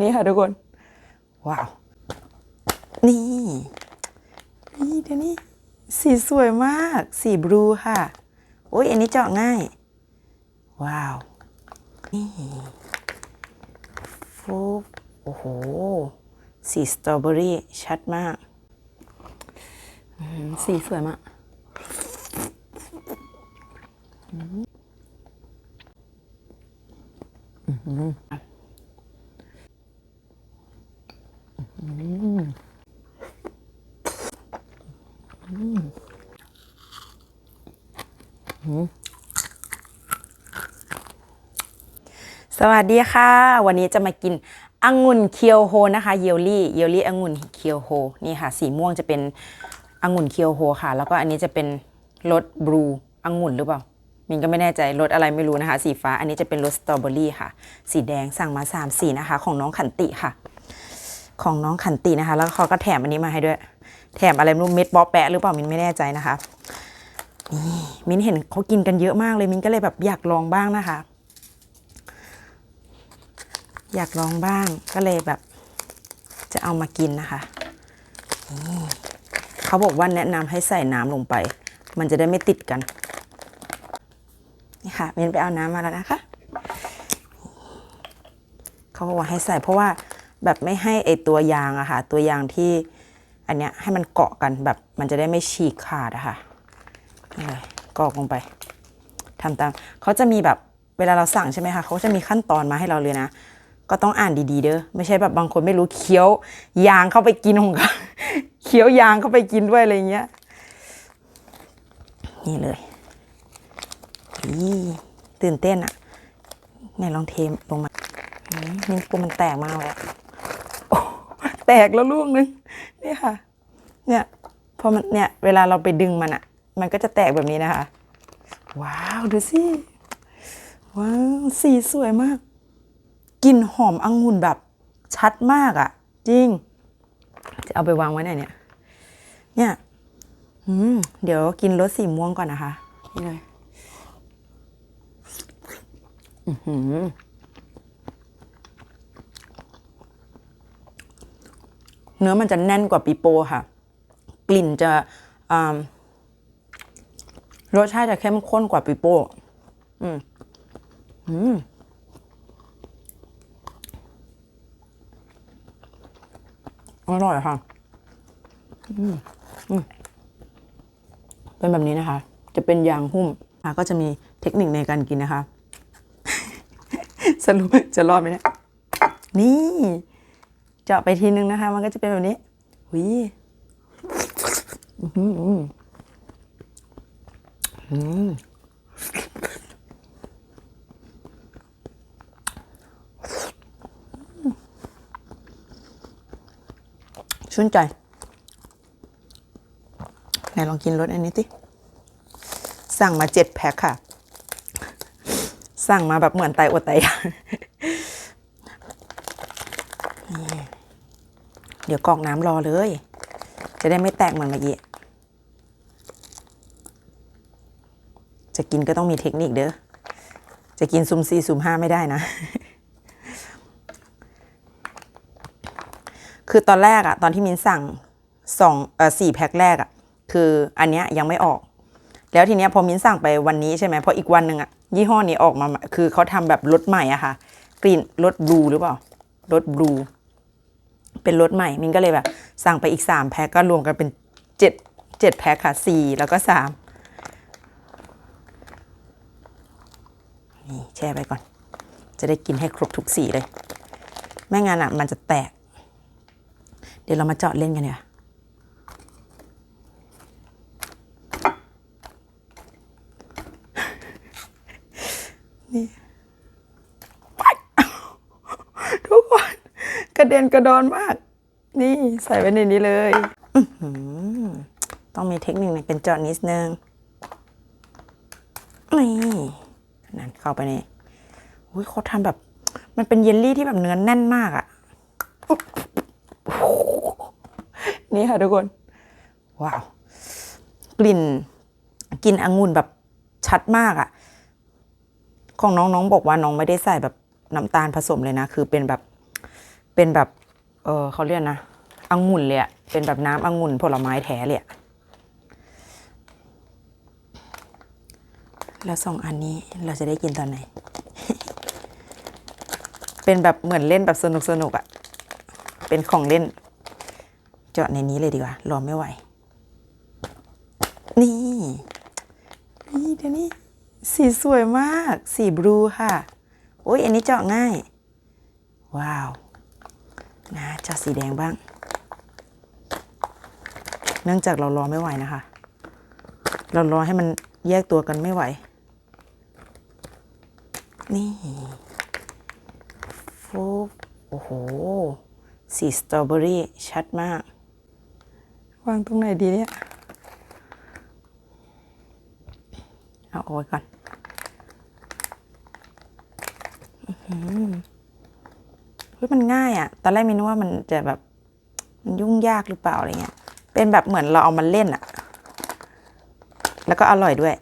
นี่ค่ะทุกคน ว้าว นี่ นี่เดี๋ยวนี้ สีสวยมาก สีบลูค่ะ โอ้ยอันนี้เจาะง่าย ว้าว นี่ฟูบโอ้โห สีสตรอเบอรี่ชัดมาก สีสวยมากส วัสดีค่ะ วันนี้จะมากินองุ่นเคียวโฮนะคะเยลลี่เยลลี่องุ่นเคียวโฮนี่ค่ะ สีม่วงจะเป็นองุ่นเคียวโฮค่ะ แล้วก็อันนี้จะเป็นรสบลูองุ่นหรือเปล่ามินก็ไม่แน่ใจรสอะไรไม่รู้นะคะ สีฟ้าอันนี้จะเป็นรสสตรอเบอรี่ค่ะ สีแดงสั่งมา3ามสีนะคะ ของน้องขันติค่ะ ของน้องขันตินะคะ แล้วเขาก็แถมอันนี้มาให้ด้วย แถมอะไรไม่รู้เม็ดบ๊อแปะหรือเปล่ามินไม่แน่ใจนะคะนี่มินเห็นเขากินกันเยอะมากเลยมินก็เลยแบบอยากลองบ้างนะคะ อยากลองบ้างก็เลยแบบจะเอามากินนะคะ เขาบอกว่าแนะนำให้ใส่น้ำลงไป มันจะได้ไม่ติดกัน นี่ค่ะเมนไปเอาน้ำมาแล้วนะคะ เขาบอกว่าให้ใส่เพราะว่าแบบไม่ให้ไอตัวยางอะค่ะ ตัวยางที่อันเนี้ยให้มันเกาะกันแบบมันจะได้ไม่ฉีกขาดอะค่ะนี่เลยกรอกลงไปทำตามเขาจะมีแบบเวลาเราสั่งใช่ไหมคะเขาจะมีขั้นตอนมาให้เราเลยนะ ก็ต้องอ่านดีๆ เด้อไม่ใช่แบบบางคนไม่รู้เคี้ยวยางเข้าไปกินของเขาเคี้ยวยางเข้าไปกินด้วยอะไรเงี้ย นี่เลยอีตื่นเต้นอะไหนลองเทมลงมานี่กลัวมันแตกมากเลยโอ้แตกแล้วลูกนึงนี่ค่ะ เนี่ยพอมันเนี่ยเวลาเราไปดึงมันอะมันก็จะแตกแบบนี้นะคะ ว้าว ดูสิ ว้าว สีสวยมาก กลิ่นหอมองุ่นแบบชัดมากอะ่ะ จริง จะเอาไปวางไว้ไหนเนี่ย เนี่ยเดี๋ยวกินรสสีม่วงก่อนนะคะ นี่เลยอือหือเนื้อมันจะแน่นกว่าปีโป้ค่ะ กลิ่นจะรสชาติจะเข้มข้นกว่าปีโป้ อืม อืม อร่อยค่ะอืมอืมเป็นแบบนี้นะคะ จะเป็นยางหุ้มอะก็จะมีเทคนิคในการกินนะคะ สรุปจะรอดไหมเนี่ยนี่เจาะไปทีนึงนะคะ มันก็จะเป็นแบบนี้หุยอื้อหืออืมอืม ชื่นใจ ไหนลองกินรสอันนี้สิสั่งมาเจ็ดแพ็คค่ะ สั่งมาแบบเหมือนไตอดไตเดี๋ยวกรอกน้ำรอเลย จะได้ไม่แตกเหมือนเมื่อกี้จะกินก็ต้องมีเทคนิคเด้อ จะกินซุมสี่ซุมห้าไม่ได้นะ คือตอนแรกอะตอนที่มินสั่งสองเออสี่แพ็คแรกอะคืออันเนี้ยยังไม่ออก แล้วทีเนี้ยพอมินสั่งไปวันนี้ใช่ไหมพออีกวันหนึ่งอะยี่ห้อนี้ออกมา คือเขาทำแบบรสใหม่อะค่ะ กลิ่นรสบลูหรือเปล่ารสบลูเป็นรสใหม่ มินก็เลยแบบ สั่งไปอีกสามแพ็คก็รวมกันเป็นเจ็ดเจ็ดแพ็คค่ะสี่แล้วก็สามนี่แช่ไปก่อน จะได้กินให้ครบทุกสีเลย ไม่งั้นอะมันจะแตก เดี๋ยวเรามาเจาะเล่นกันเนี่ยนี่ว้ายทุกคนกระเด็นกระดอนมาก นี่ใส่ไว้ในนี้เลยอื้อหือต้องมีเทคนิคในการเจาะนิดนึงนี่นั่นเข้าไปในอุ้ยเขาทำแบบ มันเป็นเยลลี่ที่แบบเนื้อแน่นมากอะ นี่ค่ะทุกคน ว้าว กลิ่นกลิ่นองุ่นแบบชัดมากอะของน้องๆบอกว่าน้องไม่ได้ใส่แบบน้ำตาลผสมเลยนะ คือเป็นแบบเป็นแบบ เออเขาเรียกนะองุ่นเลยอะเป็นแบบน้ำองุ่นผลไม้แท้เลยอะแล้วสองอันนี้เราจะได้กินตอนไหน เป็นแบบเหมือนเล่นแบบสนุกสนุกอะเป็นของเล่น เจาะในนี้เลยดีกว่า รอไม่ไหว นี่ นี่เดี๋ยวนี้ สีสวยมาก สีบลูค่ะโอ้ยอันนี้เจาะง่าย ว้าว นะเจาะสีแดงบ้าง เนื่องจากเรารอไม่ไหวนะคะ เรารอให้มันแยกตัวกันไม่ไหว นี่ฟูบโอ้โห สีสตรอเบอรี่ชัดมาก วางตรงไหนดีเนี่ย เอาเอาไว้ก่อนอื้อหือเฮ้ยมันง่ายอะตอนแรกมินว่ามันจะแบบ มันยุ่งยากหรือเปล่าอะไรเงี้ย เป็นแบบเหมือนเราเอามาเล่นอะแล้วก็อร่อยด้วย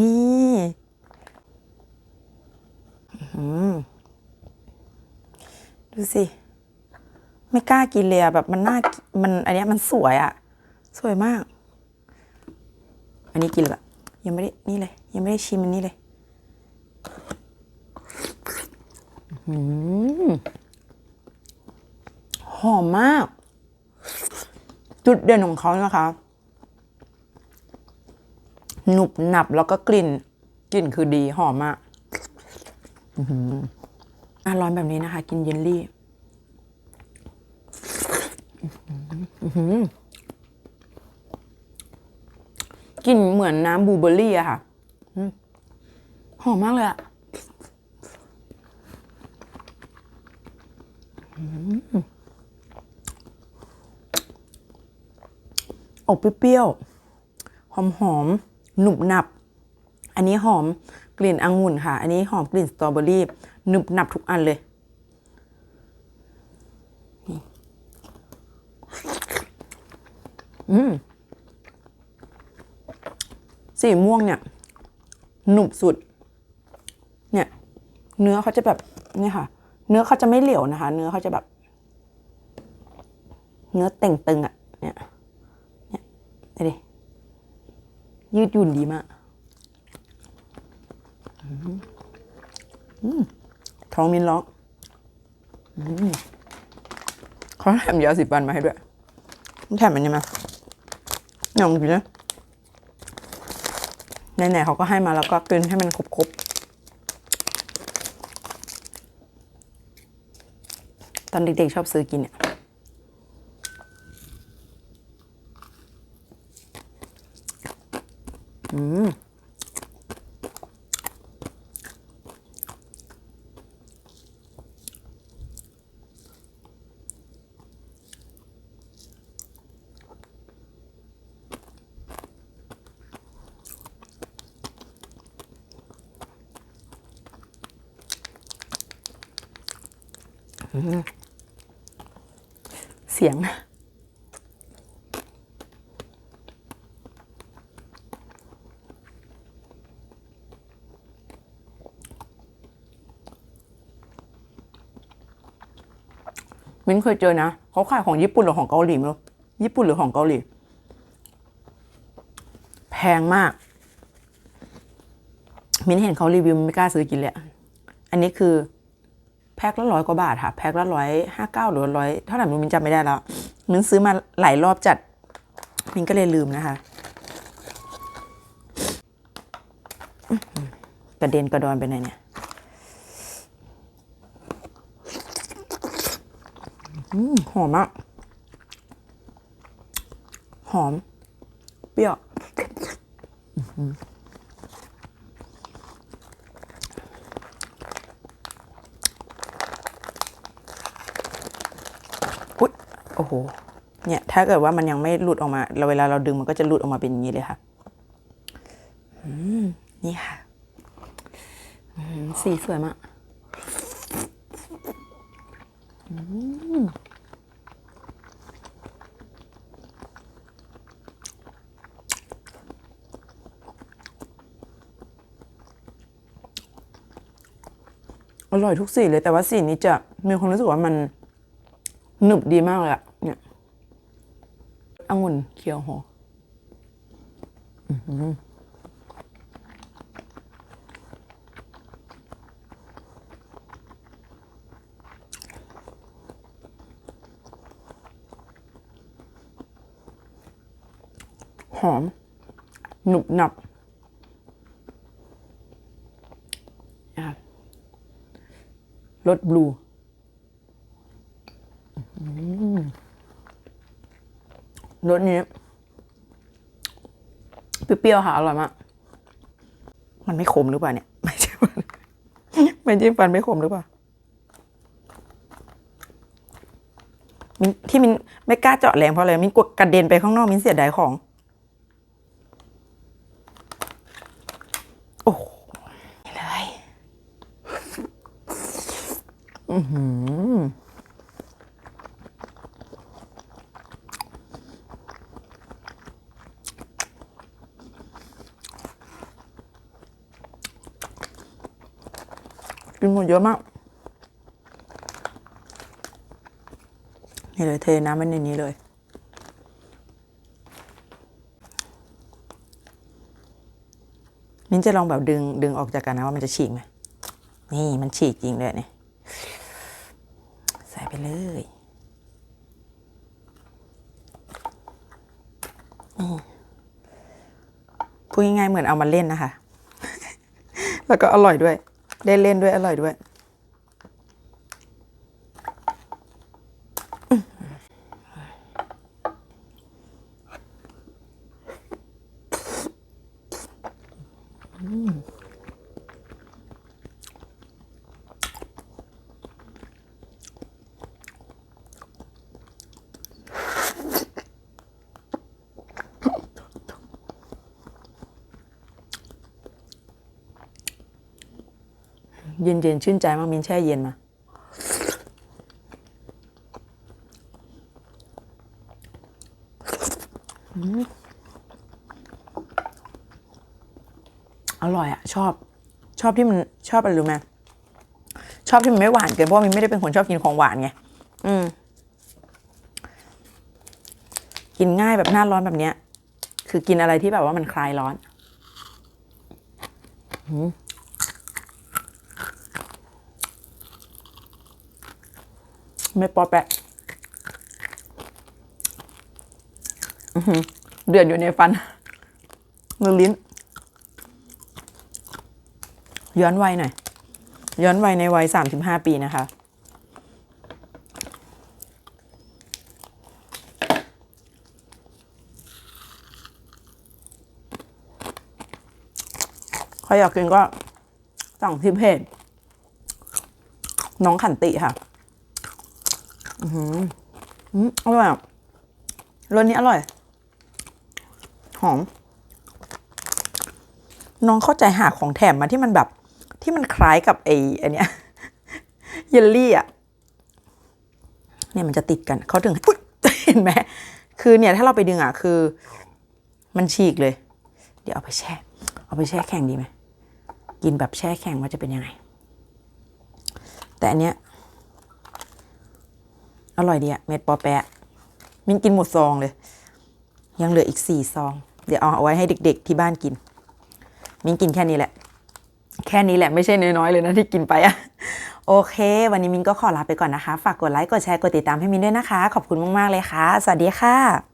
นี่อือหือดูสิ ไม่กล้ากินเลยอะแบบมันน่ากิมันอันเนี้ยมันสวยอะสวยมาก อันนี้กินเลยแบบยังไม่ได้นี่เลย ยังไม่ได้ชิมอันนี้เลยอื้อหือหอมมาก จุดเด่นของเขานะคะ หนุบหนับแล้วก็กลิ่น กลิ่นคือดีหอมมากอือหืออะร้อนแบบนี้นะคะ กินเยลลี่ กลิ่นเหมือนน้ำบูเบอร์รี่อะค่ะ หอมมากเลยอะออบเปรี้ยวหอมหอมหนุบหนับ อันนี้หอมกลิ่นองุ่นค่ะ อันนี้หอมกลิ่นสตรอเบอรี่หนุบหนับทุกอันเลย อืม สีม่วงเนี่ย หนุบสุด เนี่ย เนื้อเขาจะแบบเนี่ยค่ะ เนื้อเขาจะไม่เหลวนะคะ เนื้อเขาจะแบบ เนื้อเต่งตึงอะเนี่ย เนี่ยดูดิยืดหยุ่นดีมากอืมอืมท้องมินร้องอืมเขาแถมยาสีฟันมาให้ด้วย แถมมันยังไง เนี่ยองนนะไหนๆเขาก็ให้มาแล้วก็กินให้มันครบๆ ตอนเด็กๆชอบซื้อกินเนี่ยอืม เสียงมิ้นเคยเจอนะเขาขายของญี่ปุ่นหรือของเกาหลีไม่รู้ญี่ปุ่นหรือของเกาหลี แพงมาก มิ้นเห็นเขารีวิวไม่กล้าซื้อกินเลยอะอันนี้คือ แพ็คละร้อยกว่าบาทค่ะ แพ็คละร้อยห้าเก้าหรือร้อยเท่าไหร่ไม่รู้มินจำไม่ได้แล้ว มินซื้อมาหลายรอบจัด มินก็เลยลืมนะคะ กระเด็นกระดอนไปไหนเนี่ยหอมมาก หอม เปรี้ยว โอ้โห เนี่ย ถ้าเกิดว่ามันยังไม่หลุดออกมา เราเวลาเราดึงมันก็จะหลุดออกมาเป็นอย่างนี้เลยค่ะอืมนี่ค่ะสีสวยมากอร่อยทุกสีเลยแต่ว่าสีนี้จะมีความรู้สึกว่ามันหนึบดีมากเลยอะ องุ่นเคียวโหอื้อหือม หนุบหนับรสบรสบลูอื้อหือ รสนี้เปรี้ยวๆค่ะอร่อยมาก มันไม่ขมหรือเปล่าเนี่ย ไม่ใช่ฟันไม่ใช่ฟันไม่ขมหรือเปล่ามินที่มินไม่กล้าเจาะแรงเพราะอะไรมินกลัวกระเด็นไปข้างนอกมินเสียดายของ โอ้เลย อือหือ นหมดเยอะมากนี่เลยเทน้ำไว้ในนี้เลย มิ้นจะลองแบบดึงดึงออกจากกันนะว่ามันจะฉีกไหมนี่มันฉีกจริงเลยเนี่ยใส่ไปเลยนี่พูดง่ายๆเหมือนเอามาเล่นนะคะ แล้วก็อร่อยด้วย ได้เล่นด้วยอร่อยด้วย เย็นๆชื่นใจมากมินแช่เย็นมา อร่อยอะชอบ ชอบที่มันชอบอะไรรู้ไหมชอบที่มันไม่หวานเกินเพราะมินไม่ได้เป็นคนชอบกินของหวานไง อืม กินง่ายแบบหน้าร้อนแบบเนี้ย คือกินอะไรที่แบบว่ามันคลายร้อนเม็ ดปอแปะเดือดอยู่ในฟันมือลิ้น ย้อนวัยหน่อย ย้อนวัยในวัยสามสิบห้าปีนะคะ ใครอยากกินก็สั่งที่เพจน้องขันติค่ะ อืมอร่อยอะรสนี้อร่อย หอม น้องเข้าใจหาของแถมมาที่มันแบบ ที่มันคล้ายกับไอ้อันเนี้ยเยลลี่อะ เนี่ยมันจะติดกัน เขาถึงเห็นไหมคือเนี่ยถ้าเราไปดึงอะคือ มันฉีกเลย เดี๋ยวเอาไปแช่ เอาไปแช่แข็งดีไหมกินแบบแช่แข็งว่าจะเป็นยังไง แต่อันเนี้ย อร่อยดีอะเม็ดปอแปะ มินกินหมดซองเลย ยังเหลืออีกสี่ซอง เดี๋ยวเอาเอาไว้ให้เด็ก ๆ ที่บ้านกิน มินกินแค่นี้แหละ แค่นี้แหละไม่ใช่น้อยๆเลยนะที่กินไปอะโอเค วันนี้มินก็ขอลาไปก่อนนะคะ ฝากกดไลค์ กดแชร์ กดติดตามให้มินด้วยนะคะ ขอบคุณมากๆเลยค่ะ สวัสดีค่ะ